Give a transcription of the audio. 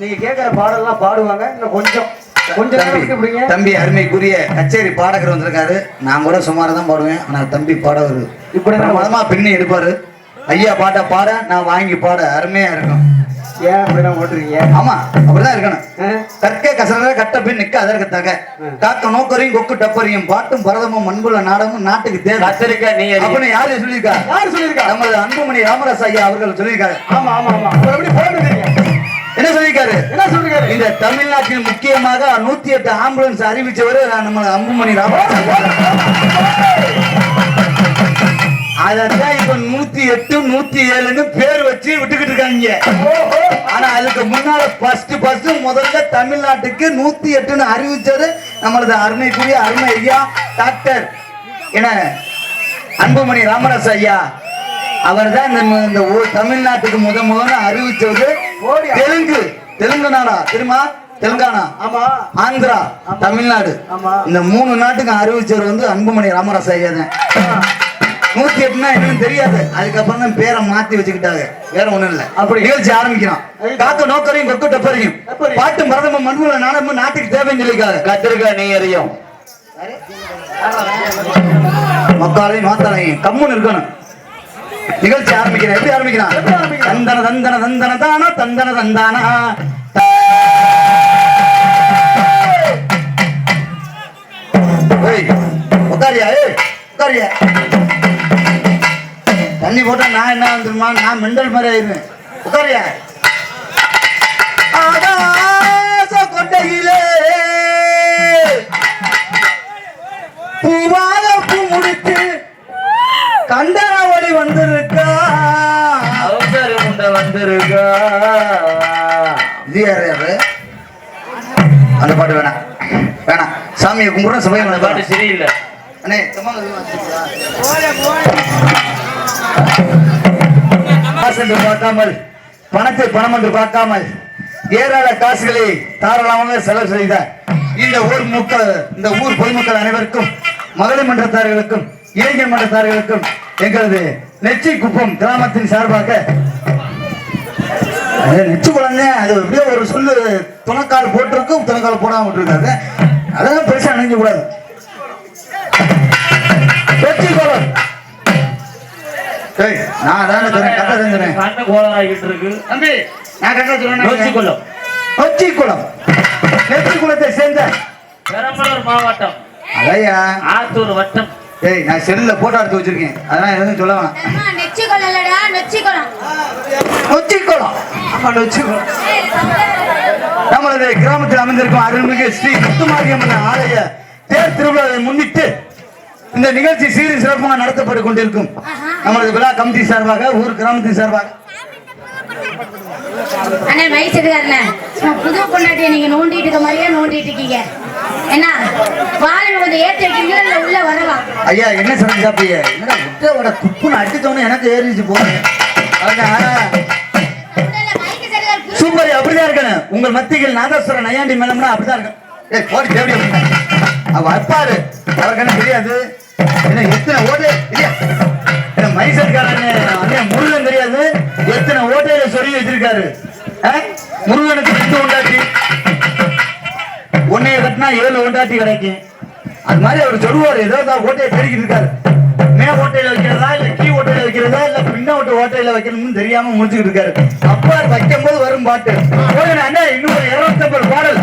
நீங்க கேக்குற பாடல்லாம் பாடுவாங்க. இன்னும் கொஞ்சம் கொஞ்ச நேரம் விட்டு தம்பி அருமைக்குரிய கச்சேரி பாடகர் வந்திருக்காரு. நான் கூட சுமாரா தான் பாடுவேன். ஆனா தம்பி பாடவர் இப்படி பிரமாதமா பின்னி எடுப்பாரு. ஐயா பாட்டா பாட நான் வாங்கி பாட அருமையா இருக்கும். ஏன் ஓட்டுறீங்க? ஆமா அப்படிதான் இருக்கணும்? கற்க கசர கட்ட பின் நிக்க அதற்கு தக காக்க நோக்கரையும் கொக்கு டப்பரையும் பாட்டும் பரதமும் மண்புல நாடமும் நாட்டுக்கு தேவை. கத்திரிக்காய் நீ அப்படின்னு யாரு சொல்லியிருக்கா? யார் சொல்லியிருக்கா? நமது அன்புமணி ராமராஜ் ஐயா அவர்கள் சொல்லியிருக்காரு. ஆமா ஆமா ஆமா. எப்படி போட்டுறீங்க என்ன சொல்லியிருக்காரு? என்ன சொல்றீங்க இந்த தமிழ்நாட்டில் முக்கியமாக நூத்தி எட்டு ஆம்புலன்ஸ் அறிவிச்சவர் நம்ம அன்புமணி ராமராஜ் ஐயா. அதான் இப்ப நூத்தி எட்டு நூத்தி ஏழுன்னு பேர் வச்சு விட்டுக்கிட்டு இருக்காங்க. ஆனா அதுக்கு முன்னால ஃபர்ஸ்ட் ஃபர்ஸ்ட் முதல்ல தமிழ்நாட்டுக்கு நூத்தி எட்டுன்னு அறிவிச்சது நம்மளது அருமைக்குரிய அருமை ஐயா டாக்டர் என்ன அன்புமணி ராமராஜ் ஐயா. அவர் தான் இந்த இந்த தமிழ்நாட்டுக்கு முத முதல்ல அறிவிச்சது தெலுங்கு. தெலுங்கானா தெரியுமா? தெலுங்கானா? ஆமா. ஆந்திரா. தமிழ்நாடு. ஆமா. இந்த மூணு நாட்டுக்கு அறிவிச்சவர் வந்து அன்புமணி ராமராஜ் ஐயா தான் நூத்தி எட்டுனா என்னன்னு தெரியாது. அதுக்கப்புறம் தான் பேரை மாத்தி வச்சுக்கிட்டாங்க. வேற ஒண்ணும் இல்ல. அப்படி. நிகழ்ச்சி ஆரம்பிக்கலாம் காக்க நோக்கரையும் கொக்கு டப்பரையும். பாட்டும் பரதமும் மண்புல நாடமும் நாட்டுக்கு தேவைன்னு சொல்லியிருக்காங்க. கத்திரிக்காய் நீ அறியும் மக்காலையும் மாத்தாலையும் கம்முன்னு இருக்கணும். நிகழ்ச்சி ஆரம்பிக்கிறேன். எப்படி ஆரம்பிக்கிறான்? தந்தன தந்தன தந்தன தானா தந்தன தந்தானா? உட்காரியா ஏய் உட்காரியா தண்ணி போட்டா நான் என்ன வந்துருமா நான் மெண்டல் மாதிரி ஆயிருவேன் உட்காரியா வந்திருக்கா? அவசர முண்டை வந்திருக்கா? இது யாரு யாரு? அந்த பாட்டு வேணாம். வேணாம். சாமியை கும்பிடுற சபையை அந்த பாட்டு சரியில்லை. அண்ணே. காசு என்று பார்க்காமல் பணத்தை பணம் என்று பார்க்காமல் ஏராள காசுகளை தாராளமாக செலவு செய்த இந்த ஊர் மக்கள் இந்த ஊர் பொதுமக்கள் அனைவருக்கும் மகளிர் மன்றத்தார்களுக்கும் இளைஞர் மன்றத்தார்களுக்கும் எங்களது நெச்சி குப்பம் கிராமத்தின் சார்பாக. நெச்சு குழந்தை அது எப்படியோ ஒரு சொல்லு துணக்கால் போட்டிருக்கும் துணக்கால் போடாம விட்டுருக்காங்க. அதெல்லாம் பெருசா நினைக்க கூடாது. வெற்றி குளம். ஏய், நான் அதான சொன்னேன் கதை செஞ்சேன் கண்ணு கோளாகிட்டு இருக்கு. தம்பி நான் கதை சொன்னேன் யோசிக்கொள்ளும் நொச்சி குளம். நெச்சி குளத்தை சேர்ந்த பெரம்பலூர் மாவட்டம். அதையா ஆத்தூர் வட்டம். ஏய் நான் செல்லுல போட்டோ எடுத்து வச்சிருக்கேன். அதெல்லாம் எதுவும் சொல்ல வேணாம். அம்மா, நெச்சி கொள்ளலடா நொச்சி குளம் நொச்சி குளம் ஆமா நொச்சி குளம் நமது கிராமத்தில் அமைந்திருக்கும் அருள்மிகு ஸ்ரீ முத்துமாரியம்மன் ஆலய தேர் திருவிழாவை முன்னிட்டு இந்த நிகழ்ச்சி சீரி சிறப்பாக நடத்தப்பட்டு கொண்டிருக்கும். நமது விழா கமிட்டி சார்பாக ஊர் கிராமத்தின் சார்பாக. அண்ணே சும்மா புது பொண்டாட்டியை நீங்க நோண்டிட்டு இருக்க மாதிரியே நோண்டிட்டு இருக்கீங்க. என்ன வாழை கொஞ்சம் ஏற்றி வைக்கிறீங்களா உள்ள வரவா? ஐயா என்ன சமைச்சு சாப்பிட்டீங்க என்னடா முட்டை குப்புன்னு துப்புன்னு அடிச்சோன்னு எனக்கு ஏறிச்சு போகுது அதான் சூப்பர் அப்படிதான் இருக்கணும். உங்கள் மத்தியில் நாதஸ்வர நையாண்டி மேலம்னா அப்படிதான் இருக்கும் ஏய் போடி தேடி அவ அப்பாரு. அவருக்கு என்ன தெரியாது? என்ன எத்தனை ஓட்டு? இல்லையா? என்ன மைசூர்காரன் அண்ணன் முருகன் தெரியாது? எத்தனை ஓட்டையில சொல்லி வச்சிருக்காரு? ஆ? முருகனுக்கு ரெண்டு உண்டாட்டி. ஒன்னைய கட்டினா ஏழு உண்டாட்டி கிடைக்கும். அது மாதிரி அவர் சொல்லுவார் ஏதோ ஓட்டையை பெருக்கிட்டு இருக்காரு. மே ஓட்டையில வைக்கிறதா இல்ல கீ ஓட்டையில வைக்கிறதா இல்ல பின்ன ஓட்ட ஓட்டையில வைக்கணும்னு தெரியாம முடிச்சுக்கிட்டு இருக்காரு. அப்பா வைக்கும் போது வரும் பாட்டு. அண்ணா இன்னும் இருபத்தி பாடல்.